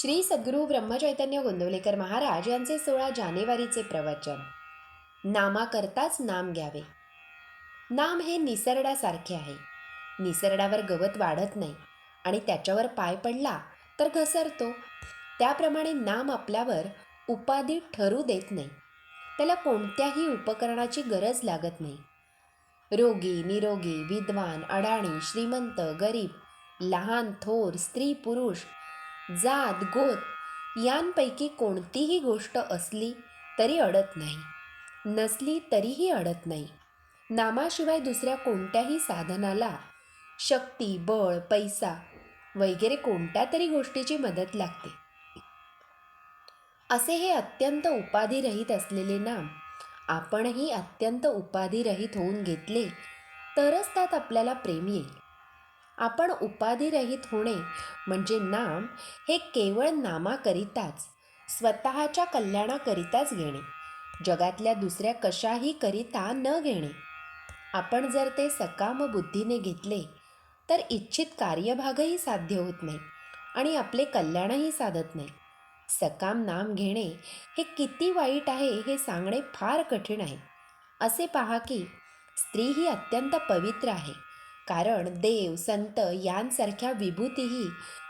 श्री सद्गुरू ब्रह्मचैतन्य गोंदवलेकर महाराज यांचे सोळा जानेवारीचे प्रवचन. नामाकरताच नाम घ्यावे. नाम हे निसरड्यासारखे आहे. निसरड्यावर गवत वाढत नाही आणि त्याच्यावर पाय पडला तर घसरतो. त्याप्रमाणे नाम आपल्यावर उपाधी ठरू देत नाही. त्याला कोणत्याही उपकरणाची गरज लागत नाही. रोगी निरोगी विद्वान अडाणी श्रीमंत गरीब लहान थोर स्त्री पुरुष जात गोत यांपैकी कोणतीही गोष्ट असली तरी अडत नाही. नसली तरीही अडत नाही. नामाशिवाय दुसऱ्या कोणत्याही साधनाला शक्ती बळ पैसा वगैरे कोणत्या तरी गोष्टीची मदत लागते. असे हे अत्यंत उपाधिरहित असलेले नाम आपणही अत्यंत उपाधिरहित होऊन घेतले तरच त्यात आपल्याला प्रेम येईल. आपण उपाधिरहित होणे म्हणजे नाम हे केवळ नामाकरिताच स्वतःच्या कल्याणाकरिताच घेणे. जगातल्या दुसऱ्या कशाही करिता न घेणे. आपण जर ते सकाम बुद्धीने घेतले तर इच्छित कार्यभागही साध्य होत नाही आणि आपले कल्याणही साधत नाही. सकाम नाम घेणे हे किती वाईट आहे हे सांगणे फार कठीण आहे. असे पहा की स्त्री ही अत्यंत पवित्र आहे. कारण देव संत यांसारख्या विभूतीही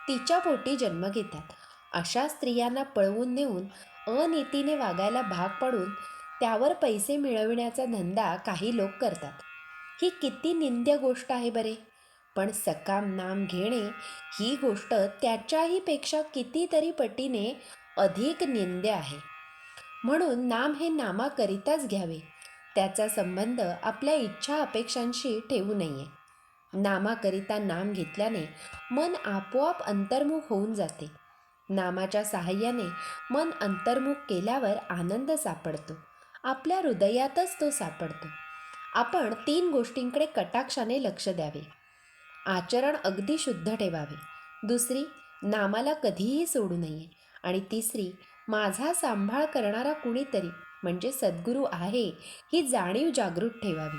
तिच्या पोटी जन्म घेतात. अशा स्त्रियांना पळवून नेऊन अनितीने वागायला भाग पडून त्यावर पैसे मिळविण्याचा धंदा काही लोक करतात. ही किती निंद्य गोष्ट आहे बरे? पण सकाम नाम घेणे ही गोष्ट त्याच्याही पेक्षा कितीतरी पटीने अधिक निंद्य आहे. म्हणून नाम हे नामाकरिताच घ्यावे. त्याचा संबंध आपल्या इच्छा अपेक्षांशी ठेवू नये. नामाकरिता नाम घेतल्याने मन आपोआप अंतर्मुख होऊन जाते. नामाच्या सहाय्याने मन अंतर्मुख केल्यावर आनंद सापडतो. आपल्या हृदयातच तो सापडतो. आपण तीन गोष्टींकडे कटाक्षाने लक्ष द्यावे. आचरण अगदी शुद्ध ठेवावे. दुसरी नामाला कधीही सोडू नये. आणि तिसरी माझा सांभाळ करणारा कुणीतरी म्हणजे सद्गुरू आहे ही जाणीव जागृत ठेवावी.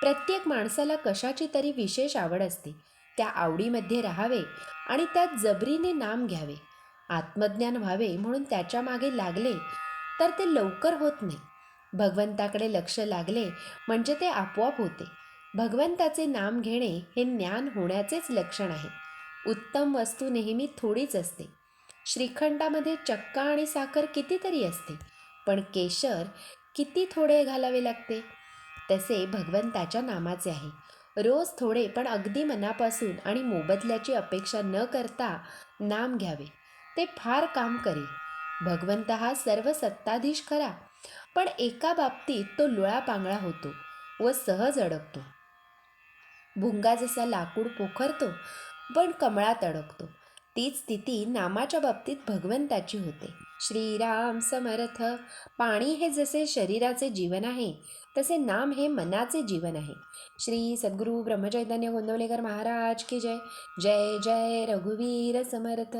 प्रत्येक माणसाला कशाची तरी विशेष आवड असते. त्या आवडीमध्ये राहावे आणि त्यात जबरीने नाम घ्यावे. आत्मज्ञान व्हावे म्हणून त्याच्यामागे लागले तर ते लवकर होत नाही. भगवंताकडे लक्ष लागले म्हणजे ते आपोआप होते. भगवंताचे नाम घेणे हे ज्ञान होण्याचेच लक्षण आहे. उत्तम वस्तू नेहमी थोडीच असते. श्रीखंडामध्ये चक्का आणि साखर कितीतरी असते. पण केशर किती थोडे घालावे लागते? तसे भगवंताच्या नामाचे आहे. रोज थोडे पण अगदी मनापासून आणि मोबदल्याची अपेक्षा न करता नाम घ्यावे. ते फार काम करेल. भगवंत हा सर्व सत्ताधीश खरा पण एका बाबतीत तो लुळापांगळा होतो व सहज अडकतो. भुंगा जसा लाकूड पोखरतो पण कमळात अडकतो. तीच स्थिती नामाच्या बाबतीत भगवंताची होते. श्रीराम समर्थ पाणी हे जसे शरीराचे जीवन आहे तसे नाम हे मनाचे जीवन आहे. श्री सद्गुरू ब्रह्मचैतन्य गोंदवलेकर महाराज की जय. जय जय रघुवीर समर्थ.